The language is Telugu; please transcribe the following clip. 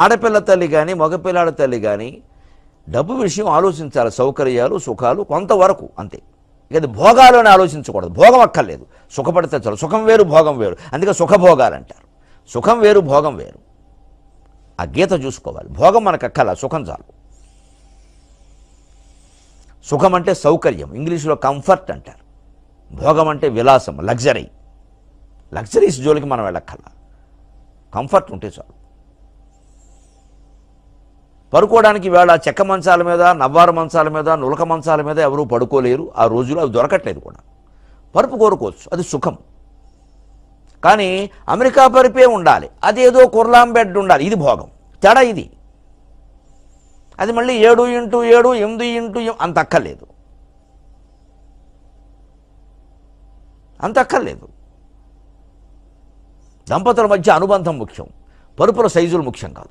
ఆడపిల్ల తల్లి కానీ మగపిల్లాడ తల్లి కానీ డబ్బు విషయం ఆలోచించాలి. సౌకర్యాలు సుఖాలు కొంతవరకు అంతే. ఇక అది అని ఆలోచించకూడదు. భోగం అక్కర్లేదు. సుఖపడితే చాలు. సుఖం వేరు భోగం వేరు. అందుకే సుఖభోగాలు అంటారు. సుఖం వేరు భోగం వేరు. ఆ గీత చూసుకోవాలి. భోగం మనకు అక్కల సుఖం చాలు. సుఖం అంటే సౌకర్యం. ఇంగ్లీష్లో కంఫర్ట్ అంటారు. భోగం అంటే విలాసం లగ్జరీ లగ్జరీస్ జోలికి మనం వెళ్ళక్కల కంఫర్ట్ ఉంటే చాలు. పడుకోవడానికి వేళ చెక్క మంచాల మీద నవ్వారు మంచాల మీద నులక మంచాల మీద ఎవరూ పడుకోలేరు. ఆ రోజులు అవి దొరకట్లేదు కూడా. పరుపు కోరుకోవచ్చు. అది సుఖం. కానీ అమెరికా పరిపే ఉండాలి. అదేదో కుర్లాం బెడ్ ఉండాలి. ఇది భోగం. తేడా ఇది. అది మళ్ళీ ఏడు ఇంటూ ఏడు ఎనిమిది ఇంటూ అంత అక్కర్లేదు. అంత అక్కర్లేదు. దంపతుల మధ్య అనుబంధం ముఖ్యం. పరుపుల సైజులు ముఖ్యం కాదు.